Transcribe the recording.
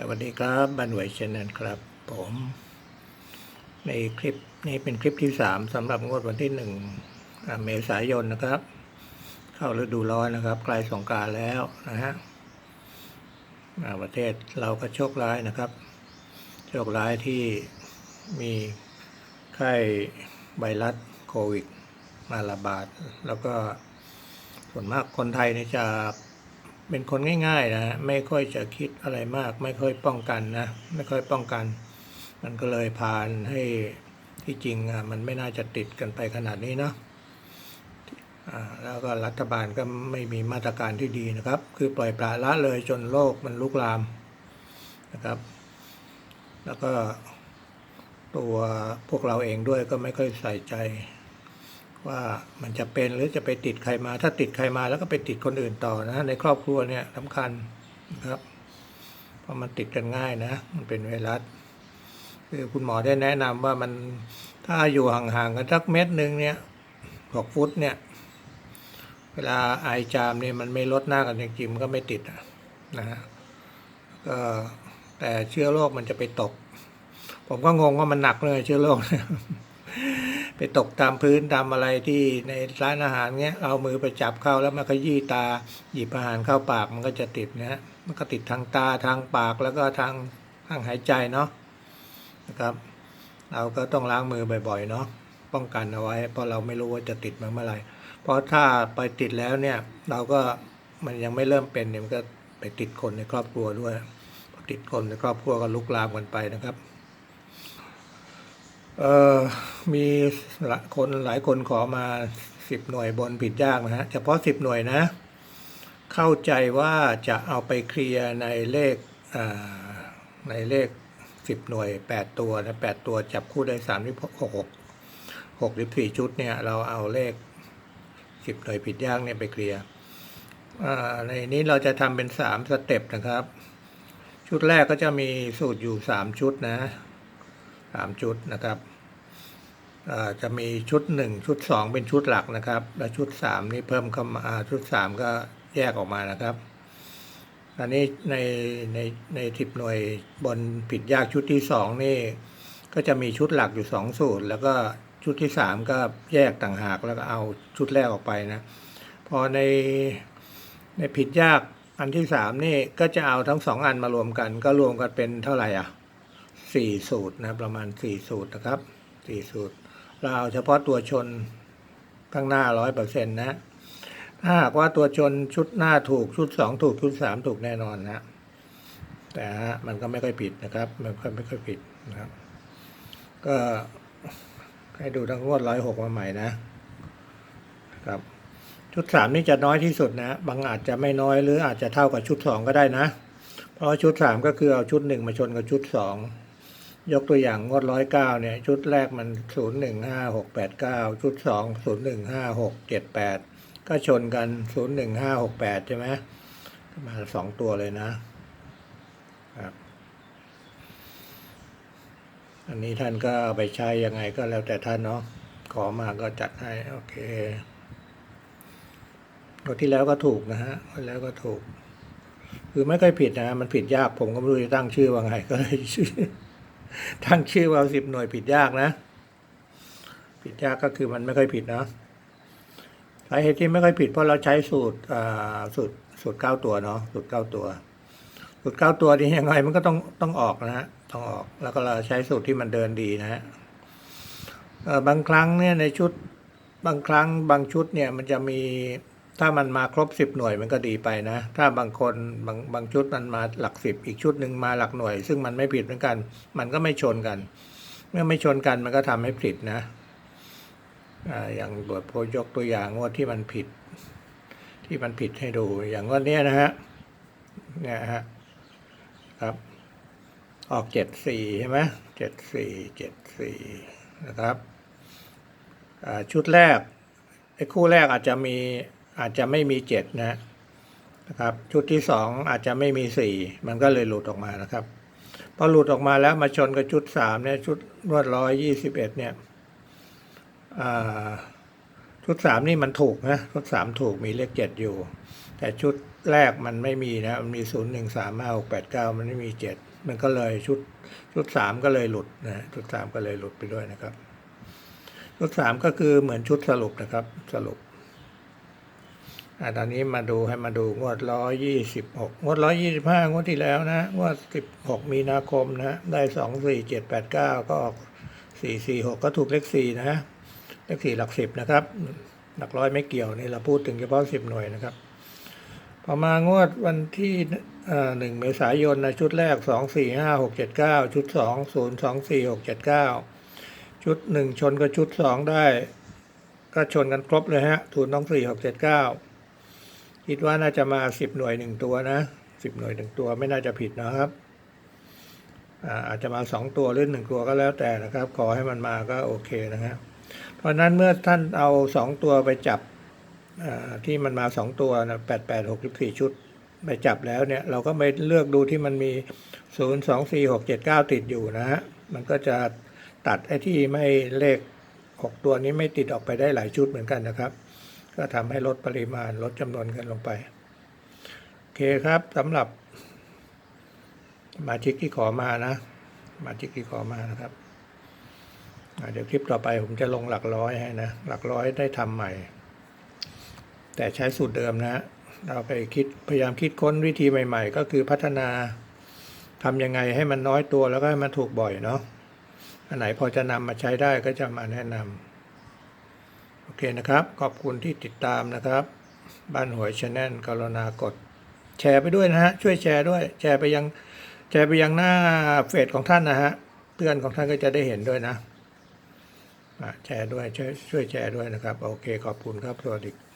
สวัสดีครับบันหวยชแนลครับ ผม ในคลิปนี้เป็นคลิปที่สามสำหรับงวดวันที่หนึ่งเมษายนนะครับ เข้าฤดูร้อนนะครับ ใกล้สงการแล้วนะฮะประเทศเราก็โชคร้ายนะครับ โชคร้ายที่มีไข้ไวรัสโควิดมาระบาด แล้วก็ส่วนมากคนไทยเนี่ยจะ เป็นคนง่ายๆนะไม่ค่อยจะคิดอะไรมาก ไม่ค่อยป้องกันนะไม่ค่อยป้องกัน มันก็เลยพานให้ที่จริงอะมันไม่น่าจะติดกันไปขนาดนี้เนาะแล้วก็รัฐบาลก็ไม่มีมาตรการที่ดีนะครับ คือปล่อยปละละเลยจนโลกมันลุกลามนะครับ แล้วก็ตัวพวกเราเองด้วยก็ไม่ค่อยใส่ใจ ว่ามันจะเป็นหรือจะไปติดใครมา ถ้าติดใครมาแล้วก็ไปติดคนอื่นต่อนะ ในครอบครัวเนี่ยสำคัญนะครับเพราะมันติดกันง่ายนะ มันเป็นไวรัสคือคุณหมอได้แนะนำว่ามันถ้าอยู่ห่างๆกันสักเม็ดหนึ่งเนี่ยหกฟุตเนี่ย เวลาไอจามเนี่ยมันไม่ลดหน้ากันจริงๆมันก็ไม่ติดอะนะฮะก็แต่เชื้อโรคมันจะไปตก ผมก็งงว่ามันหนักเลยเชื้อโรคเนี่ย ไปตกตามพื้นตามอะไรที่ในร้านอาหารเงี้ยเอามือไปจับเข้าแล้วมันก็ยี่ตาหยิบอาหารเข้าปากมันก็จะติดนะฮะมันก็ติดทางตาทางปากแล้วก็ทางทางหายใจเนาะนะครับ เราก็ต้องล้างมือบ่อยๆเนาะป้องกันเอาไว้ เพราะเราไม่รู้ว่าจะติดมาเมื่อไหร่เพราะถ้าไปติดแล้วเนี่ย เราก็มันยังไม่เริ่มเป็นเนี่ยมันก็ไปติดคนในครอบครัวด้วยติดคนในครอบครัวก็ลุกลามกันไปนะครับ เออมีหลายคนหลายคนขอมาสิบหน่วยบนผิดยากนะฮะ เฉพาะสิบหน่วยนะ เข้าใจว่าจะเอาไปเคลียร์ในเลขในเลขสิบหน่วยแปดตัวนะแปดตัวจับคู่ได้สามที่หกหกหกหรือสี่ชุดเนี่ย เราเอาเลขสิบหน่วยผิดยากเนี่ยไปเคลียร์ในนี้เราจะทำเป็นสามสเต็ปนะครับ ชุดแรกก็จะมีสูตรอยู่สามชุดนะสามชุดนะครับ จะมีชุดหนึ่งชุดสองเป็นชุดหลักนะครับ และชุดสามนี่เพิ่มเข้ามาชุดสามก็แยกออกมานะครับ อันนี้ในในในทิปหน่วยบนผิดยากชุดที่สองนี่ ก็จะมีชุดหลักอยู่สองสูตร แล้วก็ชุดที่สามก็แยกต่างหากแล้วก็เอาชุดแรกออกไปนะ พอในในผิดยากอันที่สามนี่ก็จะเอาทั้งสองอันมารวมกัน ก็รวมกันเป็นเท่าไหร่อะสี่สูตรนะประมาณสี่สูตรนะครับสี่สูตร เราเอาเฉพาะตัวชนข้างหน้าร้อยเปอร์เซ็นต์นะ ถ้าหากว่าตัวชนชุดหน้าถูกชุดสองถูกชุดสามถูกแน่นอนนะ แต่ฮะมันก็ไม่ค่อยผิดนะครับ มันก็ไม่ค่อยผิดนะครับ ก็ให้ดูทั้งงวดร้อยหกมาใหม่นะครับ ชุดสามนี่จะน้อยที่สุดนะ บางอาจจะไม่น้อยหรืออาจจะเท่ากับชุดสองก็ได้นะ เพราะชุดสามก็คือเอาชุดหนึ่งมาชนกับชุดสอง ยกตัวอย่างงวดร้อยเก้าเนี่ย ชุดแรกมันศูนย์หนึ่งห้าหกแปดเก้าชุดสองศูนย์หนึ่งห้าหกเจ็ดแปดก็ชนกันศูนย์หนึ่งห้าหกแปดใช่ไหมมาสองตัวเลยนะครับอันนี้ท่านก็ไปใช้ยังไงก็แล้วแต่ท่านเนาะขอมาก็จัดให้ โอเคงวดที่แล้วก็ถูกนะฮะงวดแล้วก็ถูก คือไม่ค่อยผิดนะ มันผิดยากผมก็ไม่รู้จะตั้งชื่อว่าไงก็เลยชื่อ ตั้งชื่อว่าสิบหน่วยผิดยากนะ ผิดยากก็คือมันไม่ค่อยผิดนะสาเหตุที่ไม่ค่อยผิดเพราะเราใช้สูตรอ่าสูตรสูตรเก้าตัวเนาะสูตรเก้าตัว สูตรเก้าตัวนี้ยังไงมันก็ต้องต้องออกนะฮะต้องออกแล้วก็เราใช้สูตรที่มันเดินดีนะฮะบางครั้งเนี่ยในชุดบางครั้งบางชุดเนี่ยมันจะมี ถ้ามันมาครบสิบหน่วยมันก็ดีไปนะ ถ้าบางคนบางบางชุดมันมาหลักสิบอีกชุดหนึ่งมาหลักหน่วย ซึ่งมันไม่ผิดเหมือนกัน มันก็ไม่ชนกัน เมื่อไม่ชนกันมันก็ทำให้ผิดนะอย่างบทโพยกตัวอย่างงวดที่มันผิด ที่มันผิดให้ดู อย่างงวดเนี้นะฮะเนี่ยฮะครับ ออกเจ็ดสี่ใช่ไหมเจ็ดสี่เจ็ดสี่นะครับชุดแรกไอ้คู่แรกอาจจะมี อาจจะไม่มีเจ็ดนะนะครับ ชุดที่สองอาจจะไม่มีสี่มันก็เลยหลุดออกมานะครับ พอหลุดออกมาแล้วมาชนกับชุดสามเนี่ยชุดรวดร้อยยี่สิบเอ็ดเนี่ยชุดสามนี่มันถูกนะชุดสามถูกมีเลขเจ็ดอยู่ แต่ชุดแรกมันไม่มีนะมันมีศูนย์หนึ่งสามห้าหกแปดเก้ามันไม่มีเจ็ดมันก็เลยชุดชุดสามก็เลยหลุดนะชุดสามก็เลยหลุดไปด้วยนะครับ ชุดสามก็คือเหมือนชุดสรุปนะครับสรุป อ่าตอนนี้มาดูให้มาดูงวดร้อยยี่สิบหกงวดร้อยยี่สิบห้างวดที่แล้วนะงวดสิบหกมีนาคมนะได้สองสี่เจ็ดแปดเก้าก็ออกสี่สี่หกก็ถูกเลขสี่นะเลขสี่หลักสิบนะครับ หลักร้อยไม่เกี่ยวนี่เราพูดถึงเฉพาะสิบหน่วยนะครับพอมางวดวันที่หนึ่งเมษายนนะชุดแรกสองสี่ห้าหกเจ็ดเก้าชุดสองศูนย์สองสี่หกเจ็ดเก้าชุดหนึ่งชนกับชุดสองได้ ก็ชนกันครบเลยฮะศูนย์สองสี่หกเจ็ดเก้า คิดว่าน่าจะมาสิบหน่วยหนึ่งตัวนะสิบหน่วยหนึ่งตัวไม่น่าจะผิดนะครับอาจจะมาสองตัวหรือหนึ่งตัวก็แล้วแต่นะครับ ขอให้มันมาก็โอเคนะฮะเพราะนั้นเมื่อท่านเอาสองตัวไปจับที่มันมาสองตัวนะแปดแปดหกสิบสี่ชุดไปจับแล้วเนี่ยเราก็ไปเลือกดูที่มันมีศูนย์สองสี่หกเจ็ดเก้าติดอยู่นะฮะมันก็จะตัดไอ้ที่ไม่เลขหกตัวนี้ไม่ติดออกไปได้หลายชุดเหมือนกันนะครับ ก็ทำให้ลดปริมาณลดจำนวนกันลงไป โอเคครับสำหรับสมาชิกที่ขอมานะสมาชิกที่ขอมานะครับเดี๋ยวคลิปต่อไปผมจะลงหลักร้อยให้นะ หลักร้อยได้ทำใหม่ แต่ใช้สูตรเดิมนะฮะเราไปคิดพยายามคิดค้นวิธีใหม่ ๆ ก็คือพัฒนาทำยังไงให้มันน้อยตัวแล้วก็ให้มันถูกบ่อยเนาะอันไหนพอจะนำมาใช้ได้ก็จะมาแนะนำ โอเคนะครับ ขอบคุณที่ติดตามนะครับ บ้านหวยชาแนลกรุณากด แชร์ไปด้วยนะฮะ ช่วยแชร์ด้วย แชร์ไปยัง แชร์ไปยังหน้าเฟซของท่านนะฮะ เพื่อนของท่านก็จะได้เห็นด้วยนะอะแชร์ด้วยช่วยช่วยแชร์ด้วยนะครับ โอเค ขอบคุณครับสวัสดี